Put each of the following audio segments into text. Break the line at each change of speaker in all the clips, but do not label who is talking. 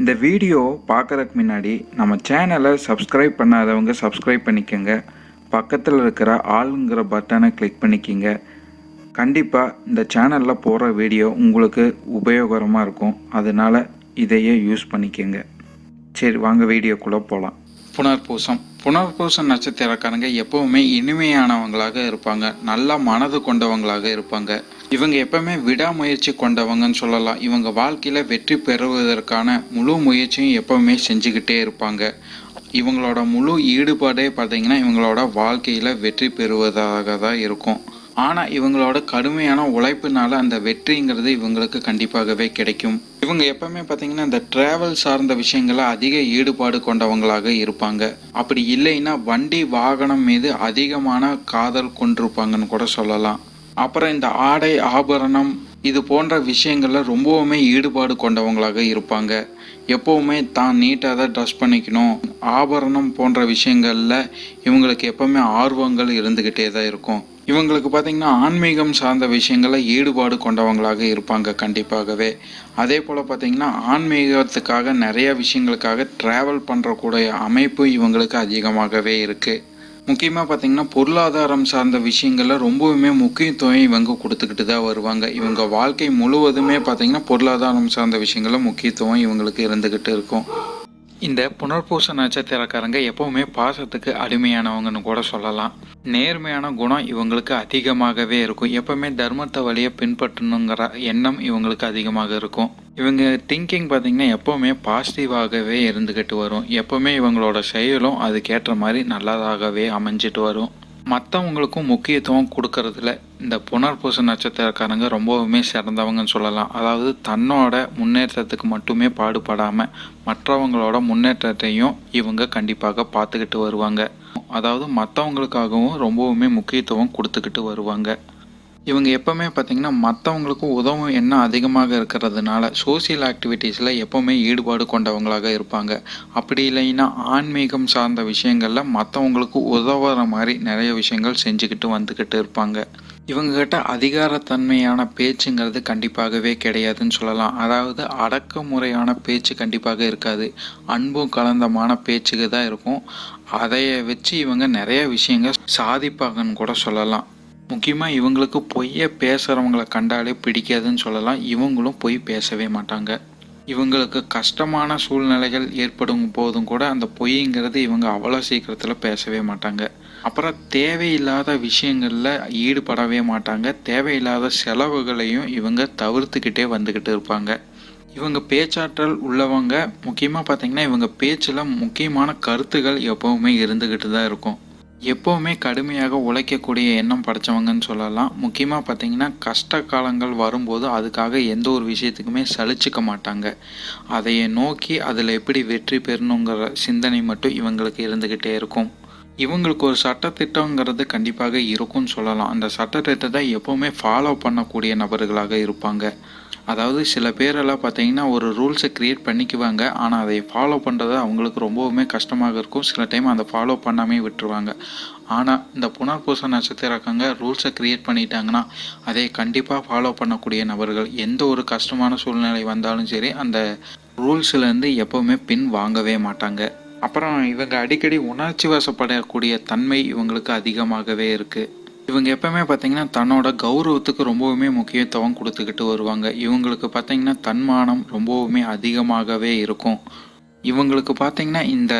இந்த வீடியோ பார்க்கறதுக்கு முன்னாடி நம்ம சேனலை சப்ஸ்கிரைப் பண்ணாதவங்க சப்ஸ்கிரைப் பண்ணிக்கோங்க. பக்கத்தில் இருக்கிற ஆளுங்கிற பட்டனை கிளிக் பண்ணிக்கிங்க. கண்டிப்பாக இந்த சேனலில் போகிற வீடியோ உங்களுக்கு உபயோகரமாக இருக்கும். அதனால் இதையே யூஸ் பண்ணிக்கோங்க. சரி வாங்க வீடியோக்குள்ளே போகலாம் புனர்பூசம். புனர்பூச நட்சத்திரக்காரங்க எப்பவுமே இனிமையானவங்களாக இருப்பாங்க. நல்லா மனது கொண்டவங்களாக இருப்பாங்க. இவங்க எப்பவுமே விடாமுயற்சி கொண்டவங்கன்னு சொல்லலாம். இவங்க வாழ்க்கையில வெற்றி பெறுவதற்கான முழு முயற்சியும் எப்பவுமே செஞ்சுக்கிட்டே இருப்பாங்க. இவங்களோட முழு ஈடுபாடே பார்த்தீங்கன்னா இவங்களோட வாழ்க்கையில வெற்றி பெறுவதாக தான் இருக்கும். ஆனால் இவங்களோட கடுமையான உழைப்புனால அந்த வெற்றிங்கிறது இவங்களுக்கு கண்டிப்பாகவே கிடைக்கும். இவங்க எப்பவுமே பார்த்தீங்கன்னா இந்த டிராவல் சார்ந்த விஷயங்களை அதிக ஈடுபாடு கொண்டவங்களாக இருப்பாங்க. அப்படி இல்லைன்னா வண்டி வாகனம் மீது அதிகமான காதல் கொண்டிருப்பாங்கன்னு கூட சொல்லலாம். அப்புறம் இந்த ஆடை ஆபரணம் இது போன்ற விஷயங்களில் ரொம்பவுமே ஈடுபாடு கொண்டவங்களாக இருப்பாங்க. எப்போவுமே தான் நீட்டாக தான் ட்ரெஸ் பண்ணிக்கணும். ஆபரணம் போன்ற விஷயங்களில் இவங்களுக்கு எப்பவுமே ஆர்வங்கள் இருந்துக்கிட்டே தான் இருக்கும். இவங்களுக்கு பார்த்திங்கன்னா ஆன்மீகம் சார்ந்த விஷயங்களில் ஈடுபாடு கொண்டவங்களாக இருப்பாங்க கண்டிப்பாகவே. அதே போல் பார்த்தீங்கன்னா ஆன்மீகத்துக்காக நிறைய விஷயங்களுக்காக ட்ராவல் பண்ணுறக்கூடிய அமைப்பு இவங்களுக்கு அதிகமாகவே இருக்குது முக்கியமாக பார்த்திங்கன்னா பொருளாதாரம் சார்ந்த விஷயங்களில் ரொம்பவுமே முக்கியத்துவம் இவங்க கொடுத்துக்கிட்டு தான் வருவாங்க. இவங்க வாழ்க்கை முழுவதுமே பார்த்திங்கன்னா பொருளாதாரம் சார்ந்த விஷயங்களில் முக்கியத்துவம் இவங்களுக்கு இருந்துக்கிட்டு இருக்கும். இந்த புனர்பூச நட்சத்திரக்காரங்க எப்பவுமே பாசத்துக்கு அடிமையானவங்கன்னு கூட சொல்லலாம். நேர்மையான குணம் இவங்களுக்கு அதிகமாகவே இருக்கும். எப்பவுமே தர்மத்தை வழியை பின்பற்றணுங்கிற எண்ணம் இவங்களுக்கு அதிகமாக இருக்கும். இவங்க திங்கிங் பார்த்தீங்கன்னா எப்பவுமே பாசிட்டிவாகவே இருந்துக்கிட்டு வரும். எப்பவுமே இவங்களோட செயலும் அதுக்கேற்ற மாதிரி நல்லதாகவே அமைஞ்சிட்டு வரும். மற்றவங்களுக்கும் முக்கியத்துவம் கொடுக்கறதுல இந்த புனர்பூச நட்சத்திரக்காரங்க ரொம்பவுமே சிறந்தவங்கன்னு சொல்லலாம். அதாவது தன்னோட முன்னேற்றத்துக்கு மட்டுமே பாடுபடாமல் மற்றவங்களோட முன்னேற்றத்தையும் இவங்க கண்டிப்பாக பார்த்துக்கிட்டு வருவாங்க. அதாவது மற்றவங்களுக்காகவும் ரொம்பவுமே முக்கியத்துவம் கொடுத்துக்கிட்டு வருவாங்க. இவங்க எப்பவுமே பார்த்தீங்கன்னா மற்றவங்களுக்கும் உதவும் எண்ணம் அதிகமாக இருக்கிறதுனால சோசியல் ஆக்டிவிட்டீஸில் எப்போவுமே ஈடுபாடு கொண்டவங்களாக இருப்பாங்க. அப்படி இல்லைன்னா ஆன்மீகம் சார்ந்த விஷயங்களில் மற்றவங்களுக்கு உதவுற மாதிரி நிறைய விஷயங்கள் செஞ்சுக்கிட்டு வந்துக்கிட்டு இருப்பாங்க. இவங்ககிட்ட அதிகாரத்தன்மையான பேச்சுங்கிறது கண்டிப்பாகவே கிடையாதுன்னு சொல்லலாம். அதாவது அடக்குமுறையான பேச்சு கண்டிப்பாக இருக்காது. அன்பும் கலந்தமான பேச்சுக்கு தான் இருக்கும். அதைய வச்சு இவங்க நிறைய விஷயங்கள் சாதிப்பாங்கன்னு கூட சொல்லலாம். முக்கியமாக இவங்களுக்கு பொய்யை பேசுகிறவங்களை கண்டாலே பிடிக்காதுன்னு சொல்லலாம். இவங்களும் பொய் பேசவே மாட்டாங்க. இவங்களுக்கு கஷ்டமான சூழ்நிலைகள் ஏற்படும் போதும் கூட அந்த பொய்ங்கிறது இவங்க அவ்வளோ சீக்கிரத்தில் பேசவே மாட்டாங்க. அப்புறம் தேவையில்லாத விஷயங்களில் ஈடுபடவே மாட்டாங்க. தேவையில்லாத செலவுகளையும் இவங்க தவிர்த்துக்கிட்டே வந்துக்கிட்டு இருப்பாங்க. இவங்க பேச்சாற்றல் உள்ளவங்க முக்கியமாக பார்த்தீங்கன்னா இவங்க பேச்சில் முக்கியமான கருத்துகள் எப்போவுமே இருந்துக்கிட்டு தான் இருக்கும். எப்போவுமே கடுமையாக உழைக்கக்கூடிய எண்ணம் படைச்சவங்கன்னு சொல்லலாம். முக்கியமாக பார்த்தீங்கன்னா கஷ்ட காலங்கள் வரும்போது அதுக்காக எந்த ஒரு விஷயத்துக்குமே சலிச்சுக்க மாட்டாங்க. அதையை நோக்கி அதில் எப்படி வெற்றி பெறணுங்கிற சிந்தனை மட்டும் இவங்களுக்கு இருந்துக்கிட்டே இருக்கும். இவங்களுக்கு ஒரு சட்டத்திட்டங்கிறது கண்டிப்பாக இருக்கும்னு சொல்லலாம். அந்த சட்டத்திட்டத்தை எப்போவுமே ஃபாலோ பண்ணக்கூடிய நபர்களாக இருப்பாங்க. அதாவது சில பேரெல்லாம் பார்த்தீங்கன்னா ஒரு ரூல்ஸை க்ரியேட் பண்ணிக்குவாங்க. ஆனால் அதை ஃபாலோ பண்ணுறது அவங்களுக்கு ரொம்பவுமே கஷ்டமாக இருக்கும். சில டைம் அதை ஃபாலோ பண்ணாமே விட்டுருவாங்க. ஆனால் இந்த புனர்பூச நட்சத்திரக்காங்க ரூல்ஸை க்ரியேட் பண்ணிட்டாங்கன்னா அதை கண்டிப்பாக ஃபாலோ பண்ணக்கூடிய நபர்கள் எந்த ஒரு கஷ்டமான சூழ்நிலை வந்தாலும் சரி அந்த ரூல்ஸ்லேருந்து எப்போவுமே பின் வாங்கவே மாட்டாங்க. அப்புறம் இவங்க அடிக்கடி உணர்ச்சி வசப்படக்கூடிய தன்மை இவங்களுக்கு அதிகமாகவே இருக்குது இவங்க எப்பவுமே பார்த்தீங்கன்னா தன்னோட கௌரவத்துக்கு ரொம்பவுமே முக்கியத்துவம் கொடுத்துக்கிட்டு வருவாங்க. இவங்களுக்கு பார்த்தீங்கன்னா தன்மானம் ரொம்பவுமே அதிகமாகவே இருக்கும். இவங்களுக்கு பார்த்தீங்கன்னா இந்த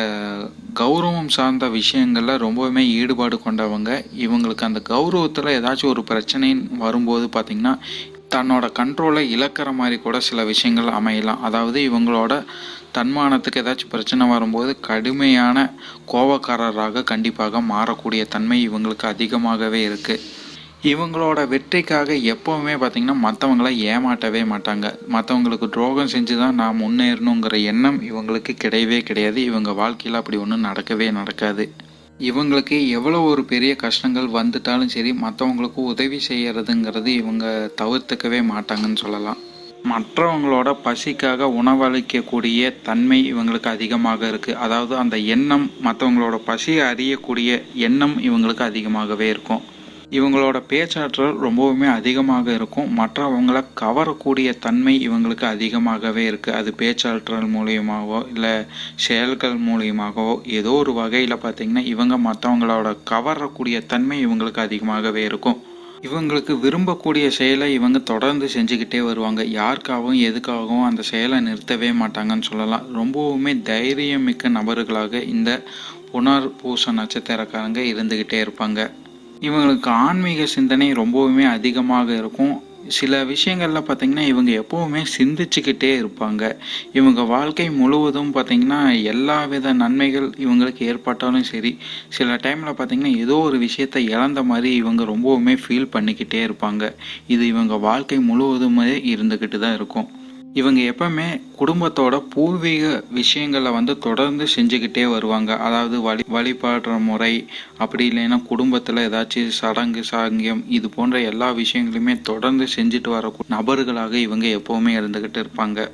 கௌரவம் சார்ந்த விஷயங்களில் ரொம்பவுமே ஈடுபாடு கொண்டவங்க. இவங்களுக்கு அந்த கௌரவத்தில் ஏதாச்சும் ஒரு பிரச்சனைன்னு வரும்போது பார்த்திங்கன்னா தன்னோட கண்ட்ரோலை இழக்கிற மாதிரி கூட சில விஷயங்கள் அமையலாம். அதாவது இவங்களோட தன்மானத்துக்கு ஏதாச்சும் பிரச்சனை வரும்போது கடுமையான கோபக்காரராக கண்டிப்பாக மாறக்கூடிய தன்மை இவங்களுக்கு அதிகமாகவே இருக்குது இவங்களோட வெற்றிக்காக எப்போவுமே பார்த்திங்கன்னா மற்றவங்கள ஏமாட்டவே மாட்டாங்க. மற்றவங்களுக்கு துரோகம் செஞ்சு தான் நான் முன்னேறணுங்கிற எண்ணம் இவங்களுக்கு கிடையவே கிடையாது. இவங்க வாழ்க்கையில் அப்படி ஒன்றும் நடக்கவே நடக்காது. இவங்களுக்கு எவ்வளோ ஒரு பெரிய கஷ்டங்கள் வந்துட்டாலும் சரி மற்றவங்களுக்கு உதவி செய்கிறதுங்கிறது இவங்க தவிர்த்துக்கவே மாட்டாங்கன்னு சொல்லலாம். மற்றவங்களோட பசிக்காக உணவளிக்கக்கூடிய தன்மை இவங்களுக்கு அதிகமாக இருக்குது அதாவது அந்த எண்ணம் மற்றவங்களோட பசியை அறியக்கூடிய எண்ணம் இவங்களுக்கு அதிகமாகவே இருக்கும். இவங்களோட பேச்சாற்றல் ரொம்பவுமே அதிகமாக இருக்கும். மற்றவங்கள கவரக்கூடிய தன்மை இவங்களுக்கு அதிகமாகவே இருக்குது அது பேச்சாற்றல் மூலியமாகவோ இல்லை செயல்கள் மூலியமாகவோ ஏதோ ஒரு வகையில் பார்த்திங்கன்னா இவங்க மற்றவங்களோட கவரக்கூடிய தன்மை இவங்களுக்கு அதிகமாகவே இருக்கும். இவங்களுக்கு விரும்பக்கூடிய செயலை இவங்க தொடர்ந்து செஞ்சுக்கிட்டே வருவாங்க. யாருக்காகவும் எதுக்காகவும் அந்த செயலை நிறுத்தவே மாட்டாங்கன்னு சொல்லலாம். ரொம்பவுமே தைரியமிக்க நபர்களாக இந்த புனர் பூச நட்சத்திரக்காரங்க இருந்துக்கிட்டே இருப்பாங்க. இவங்களுக்கு ஆன்மீக சிந்தனை ரொம்பவுமே அதிகமாக இருக்கும். சில விஷயங்களில் பார்த்திங்கன்னா இவங்க எப்போவுமே சிந்திச்சுக்கிட்டே இருப்பாங்க. இவங்க வாழ்க்கை முழுவதும் பார்த்திங்கன்னா எல்லா வித நன்மைகள் இவங்களுக்கு ஏற்பட்டாலும் சரி சில டைமில் பார்த்திங்கன்னா ஏதோ ஒரு விஷயத்தை இழந்த மாதிரி இவங்க ரொம்பவுமே ஃபீல் பண்ணிக்கிட்டே இருப்பாங்க. இது இவங்க வாழ்க்கை முழுவதுமே இருந்துக்கிட்டு தான் இருக்கும். இவங்க எப்பவுமே குடும்பத்தோட பூர்வீக விஷயங்களை வந்து தொடர்ந்து செஞ்சுக்கிட்டே வருவாங்க. அதாவது வழி வழிபாடுற முறை அப்படி இல்லைன்னா குடும்பத்தில் ஏதாச்சும் சடங்கு சாங்கியம் இது போன்ற எல்லா விஷயங்களுமே தொடர்ந்து செஞ்சுட்டு வர நபர்களாக இவங்க எப்போவுமே இருந்துக்கிட்டு இருப்பாங்க.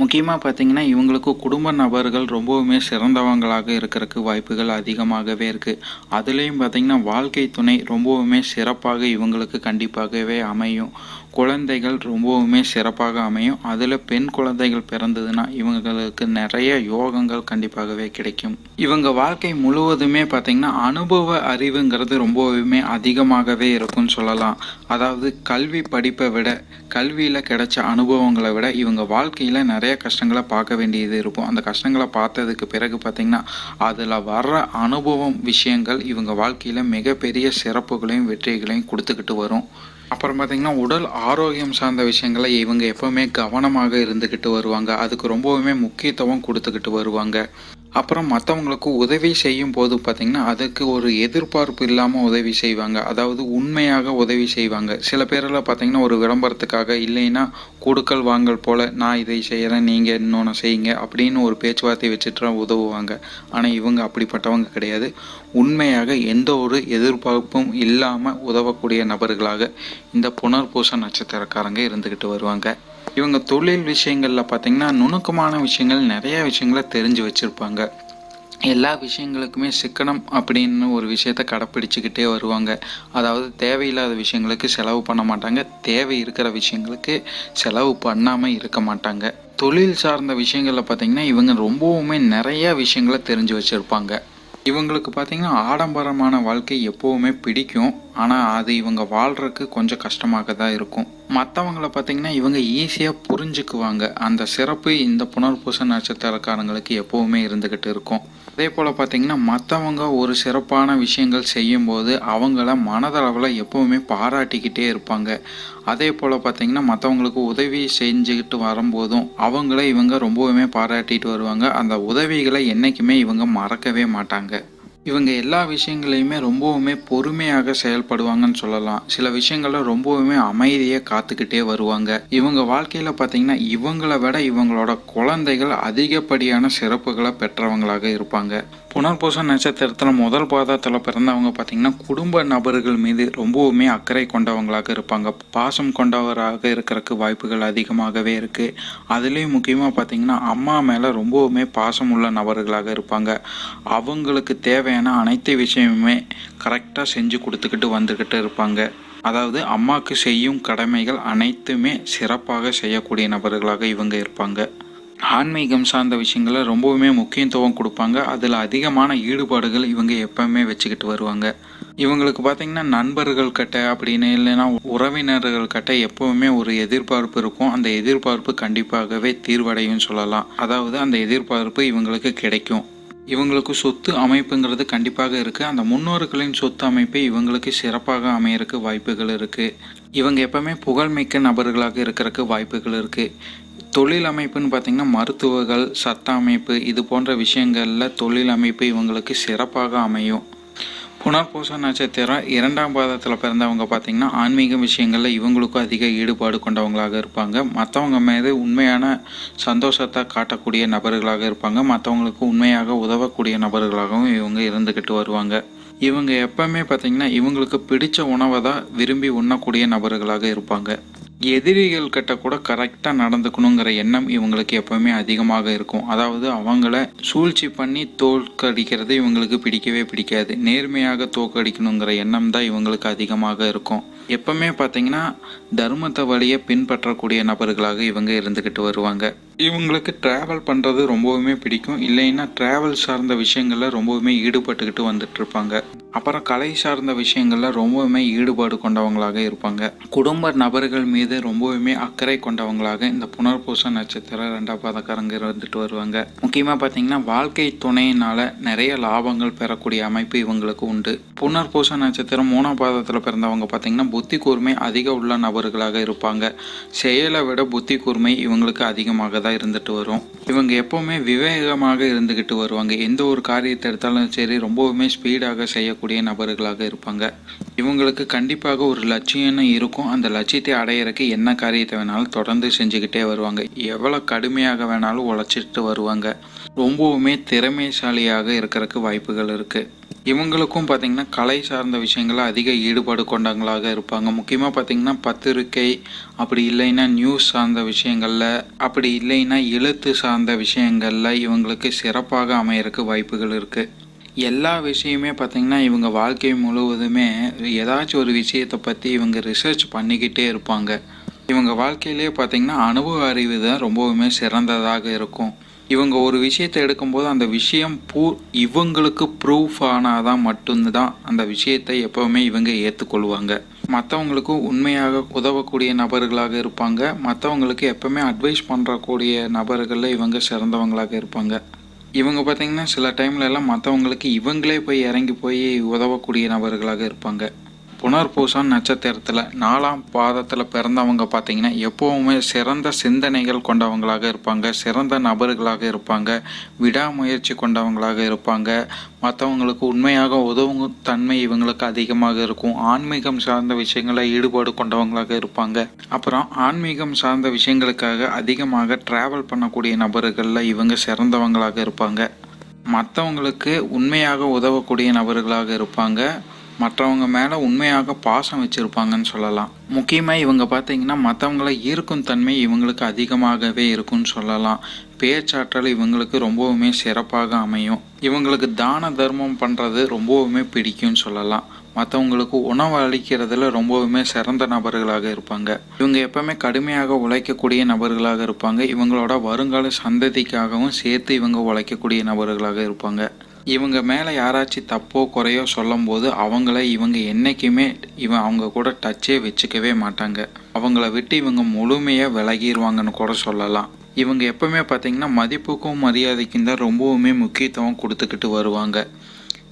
முக்கியமாக பார்த்தீங்கன்னா இவங்களுக்கு குடும்ப நபர்கள் ரொம்பவுமே சிறந்தவங்களாக இருக்கிறதுக்கு வாய்ப்புகள் அதிகமாகவே இருக்குது அதுலேயும் பார்த்தீங்கன்னா வாழ்க்கை துணை ரொம்பவுமே சிறப்பாக இவங்களுக்கு கண்டிப்பாகவே அமையும். குழந்தைகள் ரொம்பவுமே சிறப்பாக அமையும். அதில் பெண் குழந்தைகள் பிறந்ததுன்னா இவங்களுக்கு நிறைய யோகங்கள் கண்டிப்பாகவே கிடைக்கும். இவங்க வாழ்க்கை முழுவதுமே பார்த்திங்கன்னா அனுபவ அறிவுங்கிறது ரொம்பவுமே அதிகமாகவே இருக்கும்னு சொல்லலாம். அதாவது கல்வி படிப்பை விட கல்வியில் கிடைச்ச அனுபவங்களை விட இவங்க வாழ்க்கையில் நிறைய கஷ்டங்களை பார்க்க வேண்டியது இருக்கும். அந்த கஷ்டங்களை பார்த்ததுக்கு பிறகு பார்த்திங்கன்னா அதில் வர்ற அனுபவம் விஷயங்கள் இவங்க வாழ்க்கையில் மிகப்பெரிய சிறப்புகளையும் வெற்றிகளையும் கொடுத்துக்கிட்டு வரும். அப்புறம் பார்த்திங்கன்னா உடல் ஆரோக்கியம் சார்ந்த விஷயங்களை இவங்க எப்போவுமே கவனமாக இருந்துக்கிட்டு வருவாங்க. அதுக்கு ரொம்பவுமே முக்கியத்துவம் கொடுத்துக்கிட்டு வருவாங்க. அப்புறம் மற்றவங்களுக்கு உதவி செய்யும் போது பார்த்திங்கன்னா அதுக்கு ஒரு எதிர்பார்ப்பு இல்லாமல் உதவி செய்வாங்க. அதாவது உண்மையாக உதவி செய்வாங்க. சில பேரெல்லாம் பார்த்திங்கன்னா ஒரு விளம்பரத்துக்காக இல்லைன்னா கொடுக்கல் வாங்கல் போல் நான் இதை செய்கிறேன் நீங்கள் இன்னொன்று செய்யுங்க அப்படின்னு ஒரு பேச்சுவார்த்தை வச்சுட்டு உதவுவாங்க. ஆனால் இவங்க அப்படிப்பட்டவங்க கிடையாது. உண்மையாக எந்த ஒரு எதிர்பார்ப்பும் இல்லாமல் உதவக்கூடிய நபர்களாக இந்த புனர்பூச நட்சத்திரக்காரங்க இருந்துக்கிட்டு வருவாங்க. இவங்க தொழில் விஷயங்களில் பார்த்திங்கன்னா நுணுக்கமான விஷயங்கள் நிறைய விஷயங்களை தெரிஞ்சு வச்சுருப்பாங்க. எல்லா விஷயங்களுக்குமே சிக்கனம் அப்படின்னு ஒரு விஷயத்த கடைப்பிடிச்சிக்கிட்டே வருவாங்க. அதாவது தேவையில்லாத விஷயங்களுக்கு செலவு பண்ண மாட்டாங்க. தேவை இருக்கிற விஷயங்களுக்கு செலவு பண்ணாமல் இருக்க மாட்டாங்க. தொழில் சார்ந்த விஷயங்களில் பார்த்திங்கன்னா இவங்க ரொம்பவுமே நிறையா விஷயங்களை தெரிஞ்சு வச்சுருப்பாங்க. இவங்களுக்கு பார்த்திங்கன்னா ஆடம்பரமான வாழ்க்கை எப்போவுமே பிடிக்கும். ஆனால் அது இவங்க வாழ்கிறதுக்கு கொஞ்சம் கஷ்டமாக தான் இருக்கும். மற்றவங்கள பார்த்திங்கன்னா இவங்க ஈஸியாக புரிஞ்சுக்குவாங்க. அந்த சிறப்பு இந்த புனர்பூச நட்சத்திரக்காரங்களுக்கு எப்போவுமே இருந்துக்கிட்டு இருக்கும். அதே போல் பார்த்திங்கன்னா மற்றவங்க ஒரு சிறப்பான விஷயங்கள் செய்யும்போது அவங்கள மனதளவில் எப்போவுமே பாராட்டிக்கிட்டே இருப்பாங்க. அதே போல் பார்த்திங்கன்னா மற்றவங்களுக்கு உதவி செஞ்சுக்கிட்டு வரும்போதும் அவங்கள இவங்க ரொம்பவுமே பாராட்டிட்டு வருவாங்க. அந்த உதவிகளை என்றைக்குமே இவங்க மறக்கவே மாட்டாங்க. இவங்க எல்லா விஷயங்களையுமே ரொம்பவுமே பொறுமையாக செயல்படுவாங்கன்னு சொல்லலாம். சில விஷயங்கள ரொம்பவுமே அமைதியை காத்துக்கிட்டே வருவாங்க. இவங்க வாழ்க்கையில பார்த்தீங்கன்னா இவங்களை விட இவங்களோட குழந்தைகள் அதிகப்படியான சிறப்புகளை பெற்றவங்களாக இருப்பாங்க. புனர்பூச நட்சத்திரத்தில் முதல் பாதத்தில் பிறந்தவங்க பார்த்தீங்கன்னா குடும்ப நபர்கள் மீது ரொம்பவுமே அக்கறை கொண்டவங்களாக இருப்பாங்க. பாசம் கொண்டவராக இருக்கிறதுக்கு வாய்ப்புகள் அதிகமாகவே இருக்குது அதுலேயும் முக்கியமாக பார்த்தீங்கன்னா அம்மா மேலே ரொம்பவுமே பாசம் உள்ள நபர்களாக இருப்பாங்க. அவங்களுக்கு தேவையான அனைத்து விஷயமுமே கரெக்டாக செஞ்சு கொடுத்துக்கிட்டு வந்துக்கிட்டு இருப்பாங்க. அதாவது அம்மாவுக்கு செய்யும் கடமைகள் அனைத்துமே சிறப்பாக செய்யக்கூடிய நபர்களாக இவங்க இருப்பாங்க. ஆன்மீகம் சார்ந்த விஷயங்களை ரொம்பவுமே முக்கியத்துவம் கொடுப்பாங்க. அதில் அதிகமான ஈடுபாடுகள் இவங்க எப்பவுமே வச்சுக்கிட்டு வருவாங்க. இவங்களுக்கு பார்த்தீங்கன்னா நண்பர்கள் கிட்ட அப்படின்னு இல்லைன்னா உறவினர்கள் கிட்ட எப்பவுமே ஒரு எதிர்பார்ப்பு இருக்கும். அந்த எதிர்பார்ப்பு கண்டிப்பாகவே தீர்வடையும் சொல்லலாம். அதாவது அந்த எதிர்பார்ப்பு இவங்களுக்கு கிடைக்கும். இவங்களுக்கு சொத்து அமைப்புங்கிறது கண்டிப்பாக இருக்குது அந்த முன்னோர்களின் சொத்து அமைப்பு இவங்களுக்கு சிறப்பாக அமையறக்கு வாய்ப்புகள் இருக்குது இவங்க எப்பவுமே புகழ்மிக்க நபர்களாக இருக்கிறதுக்கு வாய்ப்புகள் இருக்குது தொழில் அமைப்புன்னு பார்த்திங்கன்னா மருத்துவர்கள் சட்ட அமைப்பு இது போன்ற விஷயங்களில் தொழில் அமைப்பு இவங்களுக்கு சிறப்பாக அமையும். புனர்பூச நட்சத்திரம் இரண்டாம் பாதத்தில் பிறந்தவங்க பார்த்திங்கன்னா ஆன்மீக விஷயங்களில் இவங்களுக்கும் அதிக ஈடுபாடு கொண்டவங்களாக இருப்பாங்க. மற்றவங்க மீது உண்மையான சந்தோஷத்தை காட்டக்கூடிய நபர்களாக இருப்பாங்க. மற்றவங்களுக்கு உண்மையாக உதவக்கூடிய நபர்களாகவும் இவங்க இருந்துக்கிட்டு வருவாங்க. இவங்க எப்பவுமே பார்த்திங்கன்னா இவங்களுக்கு பிடித்த உணவை தான் விரும்பி உண்ணக்கூடிய நபர்களாக இருப்பாங்க. எதிரிகள் கிட்ட கூட கரெக்டாக நடந்துக்கணுங்கிற எண்ணம் இவங்களுக்கு எப்பவுமே அதிகமாக இருக்கும். அதாவது அவங்கள சூழ்ச்சி பண்ணி தோற்கடிக்கிறது இவங்களுக்கு பிடிக்கவே பிடிக்காது. நேர்மையாக தோற்கடிக்கணுங்கிற எண்ணம் தான் இவங்களுக்கு அதிகமாக இருக்கும். எப்பவுமே பார்த்தீங்கன்னா தர்மத்தை வழியை பின்பற்றக்கூடிய நபர்களாக இவங்க இருந்துக்கிட்டு வருவாங்க. இவங்களுக்கு ட்ராவல் பண்ணுறது ரொம்பவுமே பிடிக்கும். இல்லைன்னா ட்ராவல் சார்ந்த விஷயங்களில் ரொம்பவுமே ஈடுபட்டுக்கிட்டு வந்துட்டு இருப்பாங்க. அப்புறம் கலை சார்ந்த விஷயங்களில் ரொம்பவுமே ஈடுபாடு கொண்டவங்களாக இருப்பாங்க. குடும்ப நபர்கள் மீது ரொம்பவுமே அக்கறை கொண்டவங்களாக இந்த புனர்பூச நட்சத்திரம் ரெண்டாம் பாதக்காரங்க இருந்துட்டு வருவாங்க. முக்கியமாக பார்த்தீங்கன்னா வாழ்க்கை துணையினால நிறைய லாபங்கள் பெறக்கூடிய அமைப்பு இவங்களுக்கு உண்டு. புனர்பூச நட்சத்திரம் மூணாம் பாதத்தில் பிறந்தவங்க பார்த்தீங்கன்னா புத்தி கூர்மை அதிக உள்ள நபர்களாக இருப்பாங்க. செயலை விட புத்தி கூர்மை இவங்களுக்கு அதிகமாக தான் இருந்துட்டு வரும். இவங்க எப்பவுமே விவேகமாக இருந்துக்கிட்டு வருவாங்க. எந்த ஒரு காரியத்தை எடுத்தாலும் சரி ரொம்பவுமே ஸ்பீடாக செய்ய செய்யக்கூடிய நபர்களாக இருப்பாங்க. இவங்களுக்கு கண்டிப்பாக ஒரு லட்சியம்னு இருக்கும்? அந்த லட்சியத்தை அடையிறக்கு என்ன காரியத்தை வேணாலும் தொடர்ந்து செஞ்சுக்கிட்டே வருவாங்க. எவ்வளோ கடுமையாக வேணாலும் உழைச்சிட்டு வருவாங்க. ரொம்பவுமே திறமைசாலியாக இருக்கிறதுக்கு வாய்ப்புகள் இருக்குது இவங்களுக்கும் பார்த்திங்கன்னா கலை சார்ந்த விஷயங்களில் அதிக ஈடுபாடு கொண்டவங்களாக இருப்பாங்க. முக்கியமாக பார்த்தீங்கன்னா பத்திரிக்கை அப்படி இல்லைன்னா நியூஸ் சார்ந்த விஷயங்களில் அப்படி இல்லைன்னா எழுத்து சார்ந்த விஷயங்களில் இவங்களுக்கு சிறப்பாக அமையறக்கு வாய்ப்புகள் இருக்குது எல்லா விஷயமே பார்த்திங்கன்னா இவங்க வாழ்க்கை முழுவதுமே ஏதாச்சும் ஒரு விஷயத்தை பற்றி இவங்க ரிசர்ச் பண்ணிக்கிட்டே இருப்பாங்க. இவங்க வாழ்க்கையிலே பார்த்திங்கன்னா அனுபவ அறிவு தான் ரொம்பவுமே சிறந்ததாக இருக்கும். இவங்க ஒரு விஷயத்தை எடுக்கும்போது அந்த விஷயம் பூ இவங்களுக்கு ப்ரூஃப் ஆனாதான் மட்டும்தான் அந்த விஷயத்தை எப்போவுமே இவங்க ஏற்றுக்கொள்வாங்க மற்றவங்களுக்கு உண்மையாக உதவக்கூடிய நபர்களாக இருப்பாங்க. மற்றவங்களுக்கு எப்பவுமே அட்வைஸ் பண்ணுறக்கூடிய நபர்களில் இவங்க சிறந்தவங்களாக இருப்பாங்க. இவங்க பார்த்திங்கன்னா சில டைம்ல எல்லாம் மற்றவங்களுக்கு இவங்களே போய் இறங்கி போய் உதவக்கூடிய நபர்களாக இருப்பாங்க. புனர்பூசம் நட்சத்திரத்தில் நாலாம் பாதத்தில் பிறந்தவங்க பார்த்தீங்கன்னா எப்போவுமே சிறந்த சிந்தனைகள் கொண்டவங்களாக இருப்பாங்க. சிறந்த நபர்களாக இருப்பாங்க. விடாமுயற்சி கொண்டவங்களாக இருப்பாங்க. மற்றவங்களுக்கு உண்மையாக உதவும் தன்மை இவங்களுக்கு அதிகமாக இருக்கும். ஆன்மீகம் சார்ந்த விஷயங்களில் ஈடுபாடு கொண்டவங்களாக இருப்பாங்க. அப்புறம் ஆன்மீகம் சார்ந்த விஷயங்களுக்காக அதிகமாக ட்ராவல் பண்ணக்கூடிய நபர்களில் இவங்க சிறந்தவங்களாக இருப்பாங்க. மற்றவங்களுக்கு உண்மையாக உதவக்கூடிய நபர்களாக இருப்பாங்க. மற்றவங்க மேலே உண்மையாக பாசம் வச்சுருப்பாங்கன்னு சொல்லலாம். முக்கியமாக இவங்க பார்த்தீங்கன்னா மற்றவங்கள ஈர்க்கும் தன்மை இவங்களுக்கு அதிகமாகவே இருக்கும்னு சொல்லலாம். பேச்சாற்றல் இவங்களுக்கு ரொம்பவுமே சிறப்பாக அமையும். இவங்களுக்கு தான தர்மம் பண்ணுறது ரொம்பவுமே பிடிக்கும்னு சொல்லலாம். மற்றவங்களுக்கு உணவு அளிக்கிறதுல ரொம்பவுமே சிறந்த நபர்களாக இருப்பாங்க. இவங்க எப்பவுமே கடுமையாக உழைக்கக்கூடிய நபர்களாக இருப்பாங்க. இவங்களோட வருங்கால சந்ததிக்காகவும் சேர்த்து இவங்க உழைக்கக்கூடிய நபர்களாக இருப்பாங்க. இவங்க மேலே யாராச்சும் தப்போ குறையோ சொல்லும்போது அவங்கள இவங்க என்றைக்குமே இவன் அவங்க கூட டச்சே வச்சுக்கவே மாட்டாங்க. அவங்கள விட்டு இவங்க முழுமையாக விலகிடுவாங்கன்னு கூட சொல்லலாம். இவங்க எப்பவுமே பார்த்தீங்கன்னா மதிப்புக்கும் மரியாதைக்கும் தான் ரொம்பவுமே முக்கியத்துவம் கொடுத்துக்கிட்டு வருவாங்க.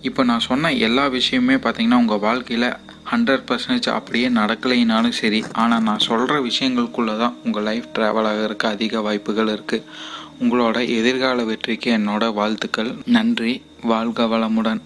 இப்போ நான் சொன்ன எல்லா விஷயமே பார்த்தீங்கன்னா உங்கள் வாழ்க்கையில் ஹண்ட்ரட் பர்சன்டேஜ் அப்படியே நடக்கலைனாலும் சரி ஆனால் நான் சொல்கிற விஷயங்களுக்குள்ளே தான் உங்கள் லைஃப் ட்ராவல் ஆகிறதுக்கு அதிக வாய்ப்புகள் இருக்குது உங்களோட எதிர்கால வெற்றிக்கு என்னோட வாழ்த்துக்கள். நன்றி. வாழ்க வளமுடன்.